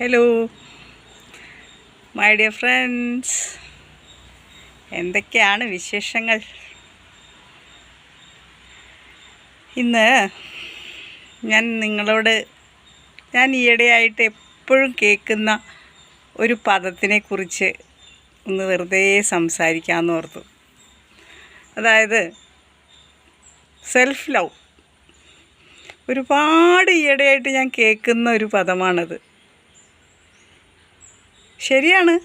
Hello my dear friends എന്തൊക്കെയാണ് വിശേഷങ്ങൾ? ഇന്ന് ഞാൻ നിങ്ങളോട് ഞാൻ ഈയിടെയായിട്ട് എപ്പോഴും കേൾക്കുന്ന ഒരു പദത്തിനെ കുറിച്ച് ഒന്ന് വെറുതെ സംസാരിക്കാമെന്ന് ഓർത്തു. അതായത് സെൽഫ് ലവ് ഒരുപാട് ഈയിടെയായിട്ട് ഞാൻ കേൾക്കുന്ന ഒരു പദമാണത്. ശരിയാണ്.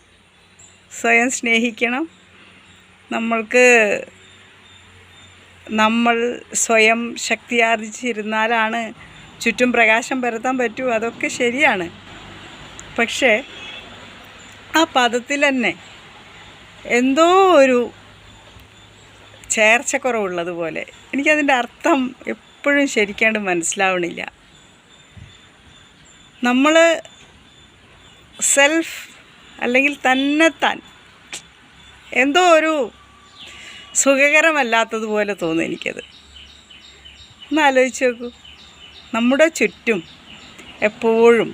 സ്വയം സ്നേഹിക്കണം. നമ്മൾക്ക് നമ്മൾ സ്വയം ശക്തിയാർജിച്ചിരുന്നാലാണ് ചുറ്റും പ്രകാശം പരത്താൻ പറ്റൂ. അതൊക്കെ ശരിയാണ്. പക്ഷേ ആ പദത്തിൽ തന്നെ എന്തോ ഒരു ചേർച്ചക്കുറവുള്ളതുപോലെ എനിക്കതിന്റെ അർത്ഥം എപ്പോഴും ശരിക്കാണ്ട് മനസ്സിലാവണില്ല. നമ്മൾ സെൽഫ് അല്ലെങ്കിൽ തന്നെത്താൻ എന്തോ ഒരു സുഖകരമല്ലാത്തതുപോലെ തോന്നും എനിക്കത്. ഒന്ന് ആലോചിച്ച് നോക്കൂ. നമ്മുടെ ചുറ്റും എപ്പോഴും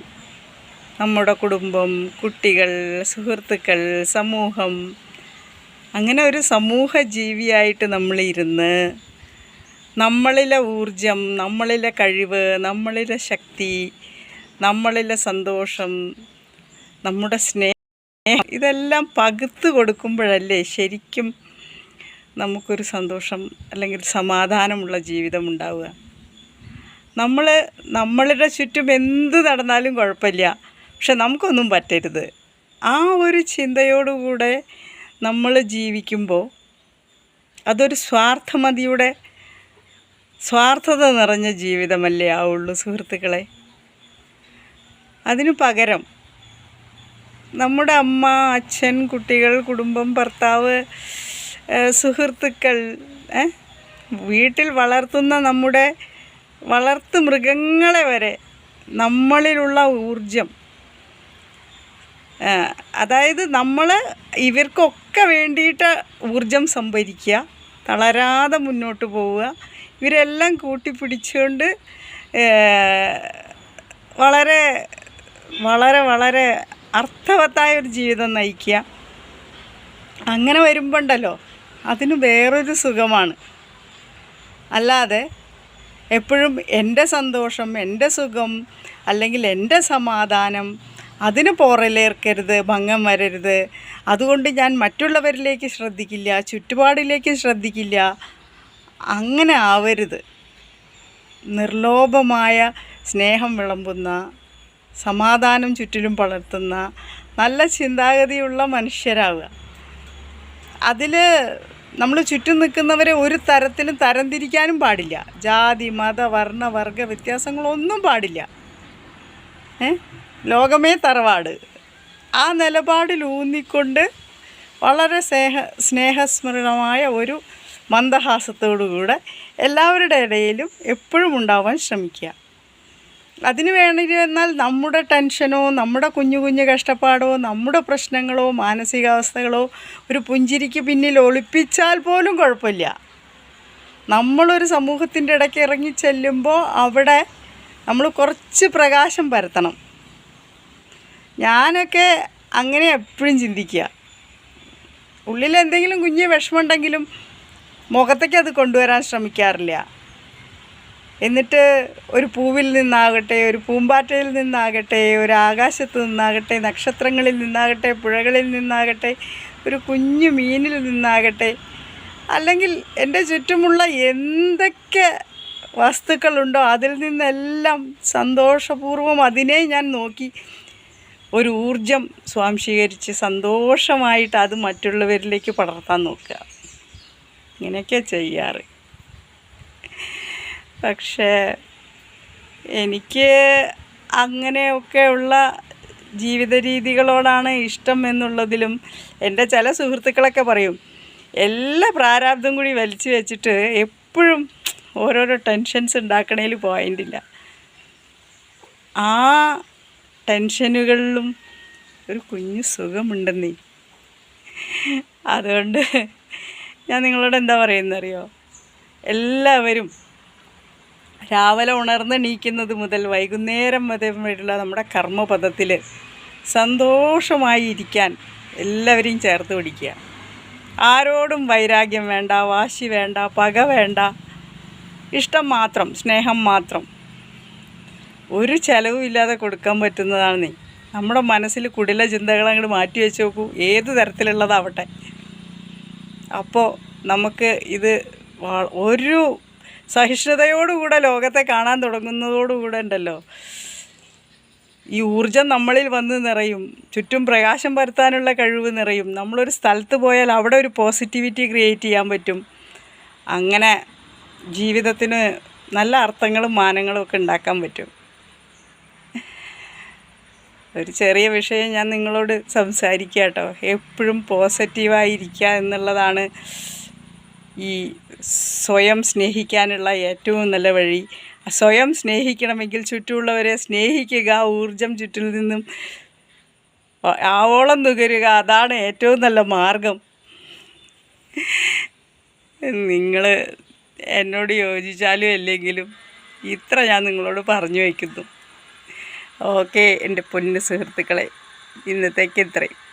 നമ്മുടെ കുടുംബം കുട്ടികൾ സുഹൃത്തുക്കൾ സമൂഹം അങ്ങനെ ഒരു സമൂഹ ജീവിയായിട്ട് നമ്മളിരുന്ന് നമ്മളിലെ ഊർജം നമ്മളിലെ കഴിവ് നമ്മളിലെ ശക്തി നമ്മളിലെ സന്തോഷം നമ്മുടെ സ്നേഹം ഇതെല്ലാം പകുത്ത് കൊടുക്കുമ്പോഴല്ലേ ശരിക്കും നമുക്കൊരു സന്തോഷം അല്ലെങ്കിൽ സമാധാനമുള്ള ജീവിതം ഉണ്ടാവുക. നമ്മൾ നമ്മളുടെ ചുറ്റും എന്ത് നടന്നാലും കുഴപ്പമില്ല. പക്ഷെ നമുക്കൊന്നും പറ്റരുത്. ആ ഒരു ചിന്തയോടുകൂടെ നമ്മൾ ജീവിക്കുമ്പോൾ അതൊരു സ്വാർത്ഥമതിയുടെ സ്വാർത്ഥത നിറഞ്ഞ ജീവിതമല്ലേ ആവുള്ളൂ സുഹൃത്തുക്കളെ. അതിനു പകരം നമ്മുടെ അമ്മ അച്ഛൻ കുട്ടികൾ കുടുംബം ഭർത്താവ് സുഹൃത്തുക്കൾ വീട്ടിൽ വളർത്തുന്ന നമ്മുടെ വളർത്തു മൃഗങ്ങളെ വരെ നമ്മളിലുള്ള ഊർജം അതായത് നമ്മൾ ഇവർക്കൊക്കെ വേണ്ടിയിട്ട് ഊർജം സംഭരിക്കുക തളരാതെ മുന്നോട്ട് പോവുക ഇവരെല്ലാം കൂട്ടിപ്പിടിച്ചുകൊണ്ട് വളരെ വളരെ വളരെ അർത്ഥവത്തായ ഒരു ജീവിതം നയിക്കുക. അങ്ങനെ വരുമ്പോണ്ടല്ലോ അതിന് വേറൊരു സുഖമാണ്. അല്ലാതെ എപ്പോഴും എന്റെ സന്തോഷം എന്റെ സുഖം അല്ലെങ്കിൽ എന്റെ സമാധാനം അതിന് പോറലേർക്കരുത് ഭംഗം വരരുത്. അതുകൊണ്ട് ഞാൻ മറ്റുള്ളവരിലേക്ക് ശ്രദ്ധിക്കില്ല ചുറ്റുപാടിലേക്ക് ശ്രദ്ധിക്കില്ല. അങ്ങനെ ആവരുത്. നിർലോഭമായ സ്നേഹം വിളമ്പുന്ന സമാധാനം ചുറ്റിലും പളർത്തുന്ന നല്ല ചിന്താഗതിയുള്ള മനുഷ്യരാവുക. അതിൽ നമ്മൾ ചുറ്റും നിൽക്കുന്നവരെ ഒരു തരത്തിലും തരംതിരിക്കാനും പാടില്ല. ജാതി മത വർണ വർഗ വ്യത്യാസങ്ങളൊന്നും പാടില്ല. ഏ? ലോകമേ തറവാട്. ആ നിലപാടിലൂന്നിക്കൊണ്ട് വളരെ സ്നേഹ സ്നേഹസ്മരണമായ ഒരു മന്ദഹാസത്തോടുകൂടെ എല്ലാവരുടെ ഇടയിലും എപ്പോഴും ഉണ്ടാവാൻ ശ്രമിക്കുക. അതിന് വേണ്ടി വന്നാൽ നമ്മുടെ ടെൻഷനോ നമ്മുടെ കുഞ്ഞു കുഞ്ഞു കഷ്ടപ്പാടോ നമ്മുടെ പ്രശ്നങ്ങളോ മാനസികാവസ്ഥകളോ ഒരു പുഞ്ചിരിക്ക് പിന്നിൽ ഒളിപ്പിച്ചാൽ പോലും കുഴപ്പമില്ല. നമ്മളൊരു സമൂഹത്തിന്റെ ഇടയ്ക്ക് ഇറങ്ങി ചെല്ലുമ്പോൾ അവിടെ നമ്മൾ കുറച്ച് പ്രകാശം പരത്തണം. ഞാനൊക്കെ അങ്ങനെ എപ്പോഴും ചിന്തിക്കുക. ഉള്ളിൽ എന്തെങ്കിലും കുഞ്ഞ് വിഷമമുണ്ടെങ്കിലും മുഖത്തേക്ക് അത് കൊണ്ടുവരാൻ ശ്രമിക്കാറില്ല. എന്നിട്ട് ഒരു പൂവിൽ നിന്നാകട്ടെ ഒരു പൂമ്പാറ്റയിൽ നിന്നാകട്ടെ ഒരു ആകാശത്ത് നിന്നാകട്ടെ നക്ഷത്രങ്ങളിൽ നിന്നാകട്ടെ പുഴകളിൽ നിന്നാകട്ടെ ഒരു കുഞ്ഞു മീനിൽ നിന്നാകട്ടെ അല്ലെങ്കിൽ എന്റെ ചുറ്റുമുള്ള എന്തൊക്കെ വസ്തുക്കളുണ്ടോ അതിൽ നിന്നെല്ലാം സന്തോഷപൂർവം അതിനെ ഞാൻ നോക്കി ഒരു ഊർജം സ്വാംശീകരിച്ച് സന്തോഷമായിട്ട് അത് മറ്റുള്ളവരിലേക്ക് പടർത്താൻ നോക്കുക. ഇങ്ങനെയൊക്കെ ചെയ്യാറ്. പക്ഷേ എനിക്ക് അങ്ങനെയൊക്കെയുള്ള ജീവിത രീതികളോടാണ് ഇഷ്ടം എന്നുള്ളതിലും എന്റെ ചില സുഹൃത്തുക്കളൊക്കെ പറയും എല്ലാ പ്രാരാബ്ദം കൂടി വലിച്ചു വെച്ചിട്ട് എപ്പോഴും ഓരോരോ ടെൻഷൻസ് ഉണ്ടാക്കണേൽ പോയിന്റില്ല ആ ടെൻഷനുകളിലും ഒരു കുഞ്ഞു സുഖമുണ്ടെന്നേ. അതുകൊണ്ട് ഞാൻ നിങ്ങളോട് എന്താ പറയുന്നറിയോ? എല്ലാവരും രാവിലെ ഉണർന്നെണീക്കുന്നത് മുതൽ വൈകുന്നേരം വരെയുള്ള നമ്മുടെ കർമ്മപഥത്തിൽ സന്തോഷമായി ഇരിക്കാൻ എല്ലാവരെയും ചേർത്ത് പിടിക്കുക. ആരോടും വൈരാഗ്യം വേണ്ട വാശി വേണ്ട പക വേണ്ട. ഇഷ്ടം മാത്രം സ്നേഹം മാത്രം. ഒരു ചിലവുമില്ലാതെ ഇല്ലാതെ കൊടുക്കാൻ പറ്റുന്നതാണ് നീ. നമ്മുടെ മനസ്സിൽ കുടില ചിന്തകൾ അങ്ങോട്ട് മാറ്റി വെച്ച് നോക്കൂ. ഏത് തരത്തിലുള്ളതാവട്ടെ. അപ്പോൾ നമുക്ക് ഇത് ഒരു സഹിഷ്ണുതയോടുകൂടെ ലോകത്തെ കാണാൻ തുടങ്ങുന്നതോടുകൂടെ ഉണ്ടല്ലോ. ഈ ഊർജം നമ്മളിൽ വന്ന് നിറയും ചുറ്റും പ്രകാശം പരത്താനുള്ള കഴിവ് നിറയും. നമ്മളൊരു സ്ഥലത്ത് പോയാൽ അവിടെ ഒരു പോസിറ്റിവിറ്റി ക്രിയേറ്റ് ചെയ്യാൻ പറ്റും. അങ്ങനെ ജീവിതത്തിന് നല്ല അർത്ഥങ്ങളും മാനങ്ങളും ഒക്കെ ഉണ്ടാക്കാൻ പറ്റും. ഒരു ചെറിയ വിഷയം ഞാൻ നിങ്ങളോട് സംസാരിക്കുക കേട്ടോ എപ്പോഴും പോസിറ്റീവായിരിക്കുക എന്നുള്ളതാണ് ഈ സ്വയം സ്നേഹിക്കാനുള്ള ഏറ്റവും നല്ല വഴി. സ്വയം സ്നേഹിക്കണമെങ്കിൽ ചുറ്റുമുള്ളവരെ സ്നേഹിക്കുക ഊർജം ചുറ്റിൽ നിന്നും ആവോളം നുകരുക അതാണ് ഏറ്റവും നല്ല മാർഗം. നിങ്ങൾ എന്നോട് യോജിച്ചാലും അല്ലെങ്കിലും ഇത്ര ഞാൻ നിങ്ങളോട് പറഞ്ഞു വയ്ക്കുന്നു. ഓക്കെ എന്റെ പൊന്നു സുഹൃത്തുക്കളെ ഇന്നത്തേക്ക് ഇത്രയും.